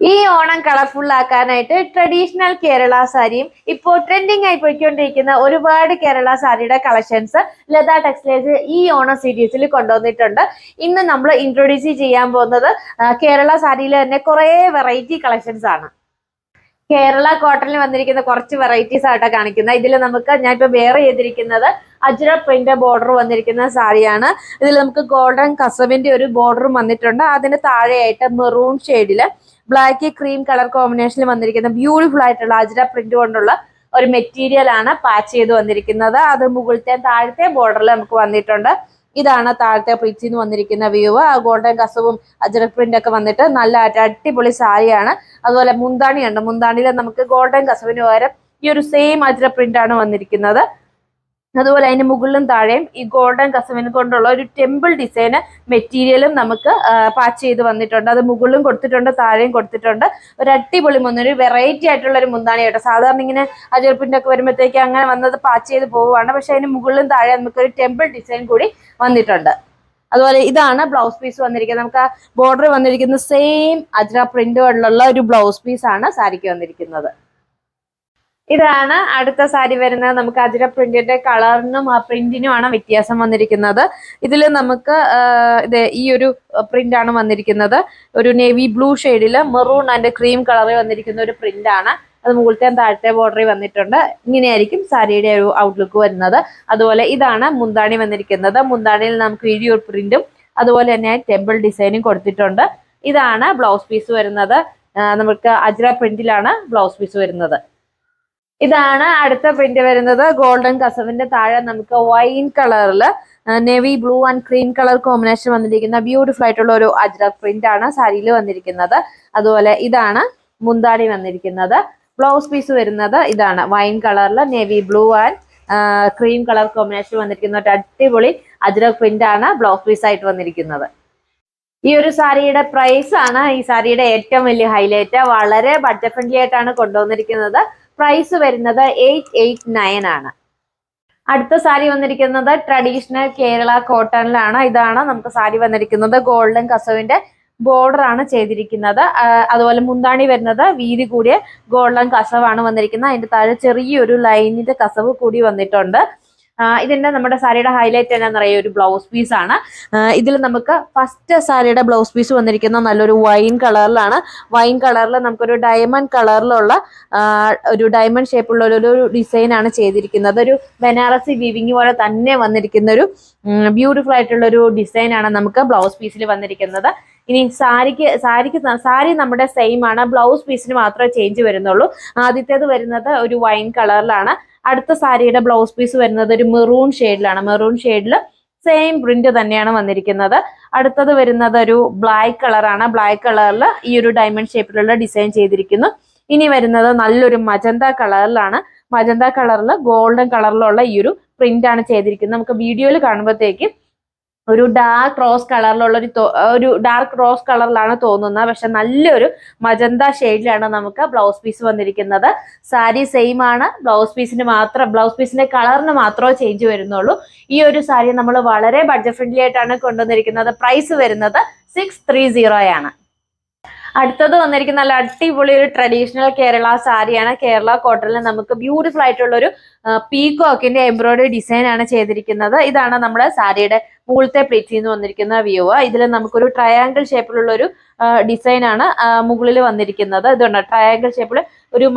ഈ ഓണം കളർഫുൾ ആക്കാനായിട്ട് ട്രഡീഷണൽ കേരള സാരിയും ഇപ്പോൾ ട്രെൻഡിങ് ആയി പോയിക്കൊണ്ടിരിക്കുന്ന ഒരുപാട് കേരള സാരിയുടെ കളക്ഷൻസ് ലത ടെക്സ്റ്റൈൽസ് ഈ ഓണം സീരീസിൽ കൊണ്ടുവന്നിട്ടുണ്ട്. ഇന്ന് നമ്മൾ ഇൻട്രൊഡ്യൂസ് ചെയ്യാൻ പോകുന്നത് കേരള സാരിയിലെ തന്നെ കുറേ വെറൈറ്റി കളക്ഷൻസ് ആണ്. കേരള കോട്ടണിൽ വന്നിരിക്കുന്ന കുറച്ച് വെറൈറ്റീസ് ആയിട്ടാണ് കാണിക്കുന്നത്. ഇതിൽ നമുക്ക് ഞാൻ ഇപ്പൊ വേറെ ചെയ്തിരിക്കുന്നത് അജ്ര പ്രിന്റ് ബോർഡർ വന്നിരിക്കുന്ന സാരിയാണ്. ഇതിൽ നമുക്ക് ഗോൾഡൻ കസവിന്റെ ഒരു ബോർഡറും വന്നിട്ടുണ്ട്. അതിന് താഴെയായിട്ട് മെറൂൺ ഷെയ്ഡിൽ ബ്ലാക്ക് ക്രീം കളർ കോമ്പിനേഷനിൽ വന്നിരിക്കുന്ന ബ്യൂട്ടിഫുൾ ആയിട്ടുള്ള അജ്ര പ്രിന്റ് കൊണ്ടുള്ള ഒരു മെറ്റീരിയൽ ആണ് പാച്ച് ചെയ്ത് വന്നിരിക്കുന്നത്. അത് മുകളിലത്തെ താഴത്തെ ബോർഡറിൽ നമുക്ക് വന്നിട്ടുണ്ട്. ഇതാണ് താഴത്തെ പ്രീച്ചിൽ നിന്ന് വന്നിരിക്കുന്ന ആ ഗോൾഡൻ കസവും അജറക് പ്രിന്റ് ഒക്കെ വന്നിട്ട് നല്ല അടിപൊളി സാരിയാണ്. അതുപോലെ മുന്താണിയുണ്ട്. മുന്താണിയിൽ നമുക്ക് ഗോൾഡൻ കസവിന് പകരം ഈ ഒരു സെയിം അജറ പ്രിന്റ് ആണ് വന്നിരിക്കുന്നത്. അതുപോലെ അതിന് മുകളിലും താഴെയും ഈ ഗോൾഡൻ കസവിന് കൊണ്ടുള്ള ഒരു ടെമ്പിൾ ഡിസൈന് മെറ്റീരിയലും നമുക്ക് പാച്ച് ചെയ്ത് വന്നിട്ടുണ്ട്. അത് മുകളിലും കൊടുത്തിട്ടുണ്ട് താഴെയും കൊടുത്തിട്ടുണ്ട്. ഒരു അടിപൊളി മുന്ന ഒരു വെറൈറ്റി ആയിട്ടുള്ള ഒരു മുന്താണി കേട്ടോ. സാധാരണ ഇങ്ങനെ അജർപ്പിന്റെ ഒക്കെ വരുമ്പോഴത്തേക്ക് അങ്ങനെ വന്നത് പാച്ച് ചെയ്ത് പോവുകയാണ്. പക്ഷെ അതിന് മുകളിലും താഴെ നമുക്കൊരു ടെമ്പിൾ ഡിസൈൻ കൂടി വന്നിട്ടുണ്ട്. അതുപോലെ ഇതാണ് ബ്ലൗസ് പീസ് വന്നിരിക്കുന്നത്. നമുക്ക് ആ ബോർഡർ വന്നിരിക്കുന്ന സെയിം അജ്ര പ്രിന്റുകളിലുള്ള ഒരു ബ്ലൗസ് പീസാണ് സാരിക്ക് വന്നിരിക്കുന്നത്. ഇതാണ് അടുത്ത സാരി വരുന്നത്. നമുക്ക് അജിര പ്രിന്റിന്റെ കളറിനും ആ പ്രിന്റിനുമാണ് വ്യത്യാസം വന്നിരിക്കുന്നത്. ഇതിൽ നമുക്ക് ഇതേ ഈ ഒരു പ്രിന്റ് ആണ് വന്നിരിക്കുന്നത്. ഒരു നേവി ബ്ലൂ ഷെയ്ഡിൽ മെറൂൺ ആൻഡ് ക്രീം കളറിൽ വന്നിരിക്കുന്ന ഒരു പ്രിന്റ് ആണ്. അത് മുകളിലത്തെ താഴത്തെ ബോർഡറിൽ വന്നിട്ടുണ്ട്. ഇങ്ങനെയായിരിക്കും സാരിയുടെ ഒരു ഔട്ട്ലുക്ക് വരുന്നത്. അതുപോലെ ഇതാണ് മുന്താണി വന്നിരിക്കുന്നത്. മുന്താണിയിൽ നമുക്ക് ഇഴിയൂർ പ്രിന്റും അതുപോലെ തന്നെ ടെമ്പിൾ ഡിസൈനും കൊടുത്തിട്ടുണ്ട്. ഇതാണ് ബ്ലൗസ് പീസ് വരുന്നത്. നമുക്ക് അജ്ര പ്രിന്റിലാണ് ബ്ലൗസ് പീസ് വരുന്നത്. ഇതാണ് അടുത്ത പ്രിന്റ് വരുന്നത്. ഗോൾഡൻ കസവിന്റെ താഴെ നമുക്ക് വൈൻ കളറിൽ navy blue and cream colour combination വന്നിരിക്കുന്ന ബ്യൂട്ടിഫുൾ ആയിട്ടുള്ള ഒരു അജ്ര പ്രിന്റ് ആണ് സാരിയിൽ വന്നിരിക്കുന്നത്. അതുപോലെ ഇതാണ് മുന്താടി വന്നിരിക്കുന്നത്. ബ്ലൗസ് പീസ് വരുന്നത് ഇതാണ്. വൈൻ കളറിൽ navy blue and cream colour combination വന്നിരിക്കുന്ന ഒരു അടിപൊളി അജ്ര പ്രിന്റ് ആണ് ബ്ലൗസ് പീസ് ആയിട്ട് വന്നിരിക്കുന്നത്. ഈ ഒരു സാരിയുടെ പ്രൈസ് ആണ് ഈ സാരിയുടെ ഏറ്റവും വലിയ ഹൈലൈറ്റ് വളരെ ബഡ്ജറ്റ് ഫ്രണ്ട്ലി ആയിട്ടാണ് കൊണ്ടുവന്നിരിക്കുന്നത്. പ്രൈസ് വരുന്നത് എയ്റ്റ് എയ്റ്റ് നയൻ ആണ്. അടുത്ത സാരി വന്നിരിക്കുന്നത് ട്രഡീഷണൽ കേരള കോട്ടണിലാണ് ഇതാണ് നമുക്ക് സാരി വന്നിരിക്കുന്നത് ഗോൾഡൻ കസവിന്റെ ബോർഡർ ആണ് ചെയ്തിരിക്കുന്നത്. അതുപോലെ മുന്താണി വരുന്നത് വീതി കൂടിയ ഗോൾഡൻ കസവാണ് വന്നിരിക്കുന്നത്. അതിന്റെ താഴെ ചെറിയൊരു ലൈനിന്റെ കസവ് കൂടി വന്നിട്ടുണ്ട്. ഇതിന്റെ നമ്മുടെ സാരിയുടെ ഹൈലൈറ്റ് എന്നാന്ന് പറയുക ഒരു ബ്ലൗസ് പീസ് ആണ്. ഇതിൽ നമുക്ക് ഫസ്റ്റ് സാരിയുടെ ബ്ലൗസ് പീസ് വന്നിരിക്കുന്ന നല്ലൊരു വൈൻ കളറിലാണ് വൈൻ കളറിൽ നമുക്കൊരു ഡയമണ്ട് കളറിലുള്ള ഒരു ഡയമണ്ട് ഷേപ്പുള്ള ഒരു ഡിസൈൻ ആണ് ചെയ്തിരിക്കുന്നത്. ഒരു ബനാറസി വിവിങ് പോലെ തന്നെ വന്നിരിക്കുന്ന ഒരു ബ്യൂട്ടിഫുൾ ആയിട്ടുള്ള ഒരു ഡിസൈൻ ആണ് നമുക്ക് ബ്ലൗസ് പീസിൽ വന്നിരിക്കുന്നത്. ഇനി സാരിക്ക് സാരിക്ക് സാരി നമ്മുടെ സെയിം ആണ്. ബ്ലൗസ് പീസിന് മാത്രമേ ചേഞ്ച് വരുന്നുള്ളൂ. ആദ്യത്തേത് വരുന്നത് ഒരു വൈൻ കളറിലാണ് അടുത്ത സാരിയുടെ ബ്ലൗസ് പീസ് വരുന്നത് ഒരു മെറൂൺ ഷെയ്ഡിലാണ് മെറൂൺ ഷെയ്ഡിൽ സെയിം പ്രിന്റ് തന്നെയാണ് വന്നിരിക്കുന്നത്. അടുത്തത് വരുന്നത് ഒരു ബ്ലാക്ക് കളറാണ് ബ്ലാക്ക് കളറിൽ ഈ ഒരു ഡയമണ്ട് ഷേപ്പിലുള്ള ഡിസൈൻ ചെയ്തിരിക്കുന്നു. ഇനി വരുന്നത് നല്ലൊരു മജന്ത കളറിലാണ് മജന്ത കളറിൽ ഗോൾഡൻ കളറിലുള്ള ഈ ഒരു പ്രിന്റ് ആണ് ചെയ്തിരിക്കുന്നത്. നമുക്ക് വീഡിയോയിൽ കാണുമ്പോഴത്തേക്ക് ഒരു ഡാർക്ക് റോസ് കളറിലുള്ള ഒരു ഒരു ഡാർക്ക് റോസ് കളറിലാണ് തോന്നുന്നത്. പക്ഷെ നല്ലൊരു മജന്ത ഷെയ്ഡിലാണ് നമുക്ക് ബ്ലൗസ് പീസ് വന്നിരിക്കുന്നത്. സാരി സെയിം ആണ്. ബ്ലൗസ് പീസിന് മാത്രം ബ്ലൗസ് പീസിന്റെ കളറിന് മാത്രമേ ചേഞ്ച് വരുന്നുള്ളൂ. ഈ ഒരു സാരി നമ്മൾ വളരെ ബഡ്ജറ്റ് ഫ്രണ്ട്ലി ആയിട്ടാണ് കൊണ്ടുവന്നിരിക്കുന്നത്. പ്രൈസ് വരുന്നത് സിക്സ് ത്രീ അടുത്തത് വന്നിരിക്കുന്ന നല്ല അടിപൊളി ഒരു ട്രഡീഷണൽ കേരള സാരിയാണ്. കേരള കോട്ടണിൽ നമുക്ക് ബ്യൂട്ടിഫുൾ ആയിട്ടുള്ള ഒരു പീകോക്കിന്റെ എംബ്രോയിഡറി ഡിസൈൻ ആണ് ചെയ്തിരിക്കുന്നത്. ഇതാണ് നമ്മുടെ സാരിയുടെ മുകളിലത്തെ പ്ലേറ്റിൽ നിന്ന് വന്നിരിക്കുന്ന വ്യൂ ഇതിൽ നമുക്കൊരു ട്രയാങ്കിൾ ഷേപ്പിലുള്ള ഒരു ഡിസൈൻ ആണ് മുകളിൽ വന്നിരിക്കുന്നത്. ഇതുണ്ട് ട്രയാങ്കിൾ ഷേപ്പിൽ ഒരു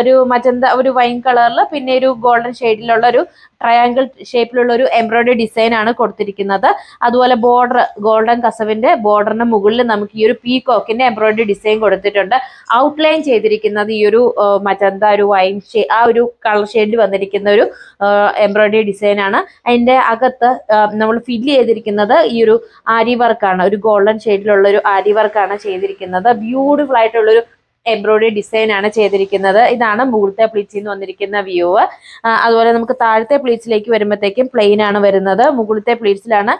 ഒരു മജന്ത ഒരു വൈൻ കളറിൽ പിന്നെ ഒരു ഗോൾഡൻ ഷെയ്ഡിലുള്ള ഒരു ട്രയാങ്കിൾ ഷേപ്പിലുള്ള ഒരു എംബ്രോയിഡറി ഡിസൈൻ ആണ് കൊടുത്തിരിക്കുന്നത്. അതുപോലെ ബോർഡർ ഗോൾഡൻ കസവിന്റെ ബോർഡറിന് മുകളിൽ നമുക്ക് ഈ ഒരു പീകോക്കിന്റെ എംബ്രോയിഡറി ഡിസൈൻ കൊടുത്തിട്ടുണ്ട്. ഔട്ട്ലൈൻ ചെയ്തിരിക്കുന്നത് ഈ ഒരു മജന്ത ഒരു വൈൻ ഷേ ആ ഒരു കളർ ഷെയ്ഡിൽ വന്നിരിക്കുന്ന ഒരു എംബ്രോയിഡറി ഡിസൈൻ ആണ്. അതിന്റെ അകത്ത് നമ്മൾ ഫില്ല് ചെയ്തിരിക്കുന്നത് ഈ ഒരു ആരി വർക്കാണ്. ഒരു ഗോൾഡൻ ഷെയ്ഡിലുള്ള ഒരു ആരി വർക്കാണ് ചെയ്തിരിക്കുന്നത്. ബ്യൂട്ടിഫുൾ ആയിട്ടുള്ള ഒരു എംബ്രോയിഡറി ഡിസൈൻ ആണ് ചെയ്തിരിക്കുന്നത്. ഇതാണ് മുകളിലത്തെ പ്ലീച്ചിൽ നിന്ന് വന്നിരിക്കുന്ന വ്യൂ. അതുപോലെ നമുക്ക് താഴത്തെ പ്ലീച്ചിലേക്ക് വരുമ്പോഴത്തേക്കും പ്ലെയിൻ ആണ് വരുന്നത്. മുകളിലത്തെ പ്ലീറ്റ്സിലാണ്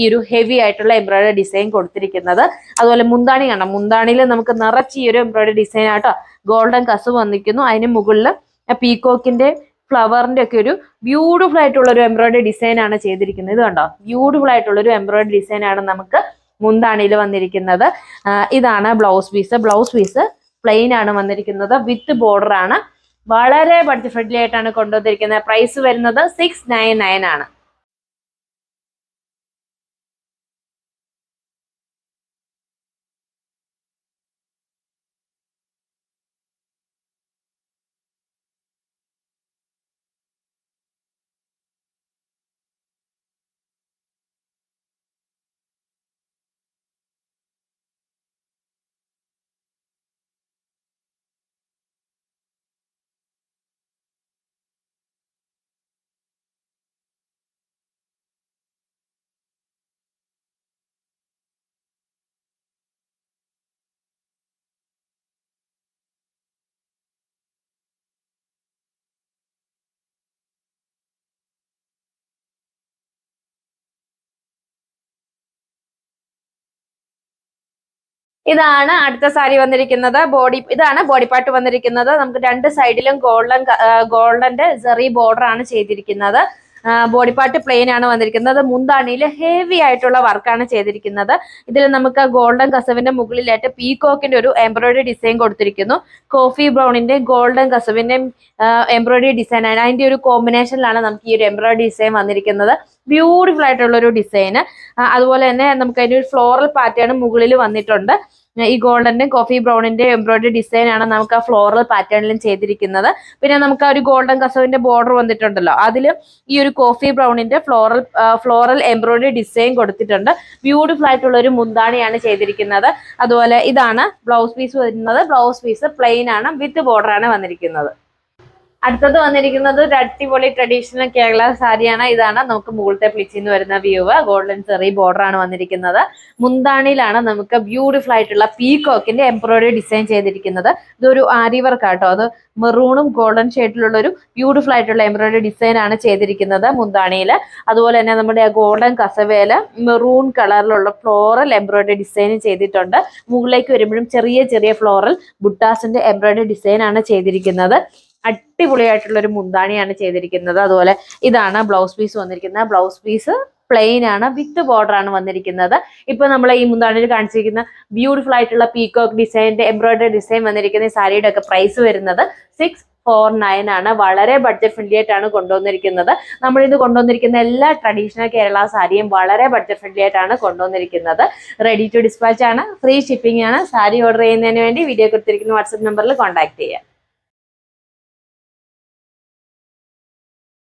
ഈ ഒരു ഹെവി ആയിട്ടുള്ള എംബ്രോയിഡറി ഡിസൈൻ കൊടുത്തിരിക്കുന്നത്. അതുപോലെ മുന്താണി കാണാം മുന്താണിയിൽ നമുക്ക് നിറച്ച് ഈ ഒരു എംബ്രോയിഡറി ഡിസൈൻ ആട്ടോ ഗോൾഡൻ കസ് വന്നിരിക്കുന്നു. അതിന് മുകളിൽ പീക്കോക്കിന്റെ ഫ്ലവറിന്റെ ഒക്കെ ഒരു ബ്യൂട്ടിഫുൾ ആയിട്ടുള്ള ഒരു എംബ്രോയിഡറി ഡിസൈൻ ആണ് ചെയ്തിരിക്കുന്നത്. ഇത് കണ്ടോ? ബ്യൂട്ടിഫുൾ ആയിട്ടുള്ള ഒരു എംബ്രോയിഡറി ഡിസൈൻ ആണ് നമുക്ക് മുന്താണിയിൽ വന്നിരിക്കുന്നത്. ഇതാണ് blouse piece. Blouse piece plain ആണ് വന്നിരിക്കുന്നത്. വിത്ത് ബോർഡർ ആണ്. വളരെ ബഡ്ജറ്റ് ഫ്രണ്ട്ലി ആയിട്ടാണ് കൊണ്ടുവന്നിരിക്കുന്നത്. പ്രൈസ് വരുന്നത് സിക്സ് നയൻ നയൻ ആണ്. ഇതാണ് അടുത്ത സാരി വന്നിരിക്കുന്നത്. ബോഡി ഇതാണ് ബോഡി പാർട്ട് വന്നിരിക്കുന്നത്. നമുക്ക് രണ്ട് സൈഡിലും ഗോൾഡൻ ഗോൾഡന്റെ സെറി ബോർഡർ ആണ് ചെയ്തിരിക്കുന്നത്. ബോഡി പാർട്ട് പ്ലെയിൻ ആണ് വന്നിരിക്കുന്നത്. മുന്താണിയിൽ ഹെവി ആയിട്ടുള്ള വർക്കാണ് ചെയ്തിരിക്കുന്നത്. ഇതിൽ നമുക്ക് ഗോൾഡൻ കസവിന്റെ മുകളിലായിട്ട് പീകോക്കിന്റെ ഒരു എംബ്രോയിഡറി ഡിസൈൻ കൊടുത്തിരിക്കുന്നു. കോഫി ബ്രൗണിന്റെ ഗോൾഡൻ കസവിന്റെ എംബ്രോയിഡറി ഡിസൈൻ ആണ്. അതിന്റെ ഒരു കോമ്പിനേഷനിലാണ് നമുക്ക് ഈ ഒരു എംബ്രോയിഡറി ഡിസൈൻ വന്നിരിക്കുന്നത്. ബ്യൂട്ടിഫുൾ ആയിട്ടുള്ള ഒരു ഡിസൈൻ അതുപോലെ തന്നെ നമുക്ക് അതിന്റെ ഒരു ഫ്ലോറൽ പാറ്റേൺ മുകളിൽ വന്നിട്ടുണ്ട്. ഈ ഗോൾഡന്റെ കോഫി ബ്രൗണിന്റെ എംബ്രോയിഡറി ഡിസൈൻ ആണ് നമുക്ക് ആ ഫ്ലോറൽ പാറ്റേണിലും ചെയ്തിരിക്കുന്നത്. പിന്നെ നമുക്ക് ആ ഒരു ഗോൾഡൻ കസവിന്റെ ബോർഡർ വന്നിട്ടുണ്ടല്ലോ. അതിൽ ഈ ഒരു കോഫി ബ്രൗണിന്റെ ഫ്ലോറൽ ഫ്ലോറൽ എംബ്രോയിഡറി ഡിസൈൻ കൊടുത്തിട്ടുണ്ട്. ബ്യൂട്ടിഫുൾ ആയിട്ടുള്ള ഒരു മുന്താണിയാണ് ചെയ്തിരിക്കുന്നത്. അതുപോലെ ഇതാണ് ബ്ലൗസ് പീസ് വരുന്നത്. ബ്ലൗസ് പീസ് പ്ലെയിൻ ആണ് വിത്ത് ബോർഡർ ആണ് വന്നിരിക്കുന്നത്. അടുത്തത് വന്നിരിക്കുന്നത് ഒരു അടിപൊളി ട്രഡീഷണൽ കേരള സാരിയാണ്. ഇതാണ് നമുക്ക് മുകളിലത്തെ പ്ലിച്ചിന്ന് വരുന്ന വ്യൂവ് ഗോൾഡൻ ചെറി ബോർഡർ ആണ് വന്നിരിക്കുന്നത്. മുന്താണിയിലാണ് നമുക്ക് ബ്യൂട്ടിഫുൾ ആയിട്ടുള്ള പീകോക്കിന്റെ എംബ്രോയിഡറി ഡിസൈൻ ചെയ്തിരിക്കുന്നത്. ഇതൊരു ആരി വർക്ക് ആട്ടോ. അത് മെറൂണും ഗോൾഡൻ ഷെയ്ഡിലുള്ള ഒരു ബ്യൂട്ടിഫുൾ ആയിട്ടുള്ള എംബ്രോയിഡറി ഡിസൈൻ ആണ് ചെയ്തിരിക്കുന്നത് മുന്താണിയിൽ അതുപോലെ തന്നെ നമ്മുടെ ഗോൾഡൻ കസവേല മെറൂൺ കളറിലുള്ള ഫ്ലോറൽ എംബ്രോയിഡറി ഡിസൈൻ ചെയ്തിട്ടുണ്ട്. മുകളിലേക്ക് വരുമ്പോഴും ചെറിയ ചെറിയ ഫ്ലോറൽ ബുട്ടാസിന്റെ എംബ്രോയിഡറി ഡിസൈൻ ആണ് ചെയ്തിരിക്കുന്നത്. അടിപൊളിയായിട്ടുള്ള ഒരു മുന്താണിയാണ് ചെയ്തിരിക്കുന്നത്. അതുപോലെ ഇതാണ് ബ്ലൗസ് പീസ് വന്നിരിക്കുന്നത്. ബ്ലൗസ് പീസ് പ്ലെയിൻ ആണ് വിത്ത് ബോർഡർ ആണ് വന്നിരിക്കുന്നത്. ഇപ്പൊ നമ്മൾ ഈ മുന്താണിയിൽ കാണിച്ചിരിക്കുന്ന ബ്യൂട്ടിഫുൾ ആയിട്ടുള്ള പീകോക്ക് ഡിസൈനിന്റെ എംബ്രോയിഡറി ഡിസൈൻ വന്നിരിക്കുന്ന ഈ സാരിയുടെ ഒക്കെ പ്രൈസ് വരുന്നത് സിക്സ് ഫോർ നയൻ ആണ്. വളരെ ബഡ്ജറ്റ് ഫ്രണ്ട്ലി ആയിട്ടാണ് കൊണ്ടുവന്നിരിക്കുന്നത്. നമ്മൾ ഇത് കൊണ്ടുവന്നിരിക്കുന്ന എല്ലാ ട്രഡീഷണൽ കേരള സാരിയും വളരെ ബഡ്ജറ്റ് ഫ്രണ്ട്ലി ആയിട്ടാണ് കൊണ്ടുവന്നിരിക്കുന്നത്. റെഡി ടു ഡിസ്പാച്ച് ആണ്. ഫ്രീ ഷിപ്പിംഗ് ആണ്. സാരി ഓർഡർ ചെയ്യുന്നതിന് വേണ്ടി വീഡിയോ കൊടുത്തിരിക്കുന്ന വാട്സ്ആപ്പ് നമ്പറിൽ കോൺടാക്ട് ചെയ്യാം.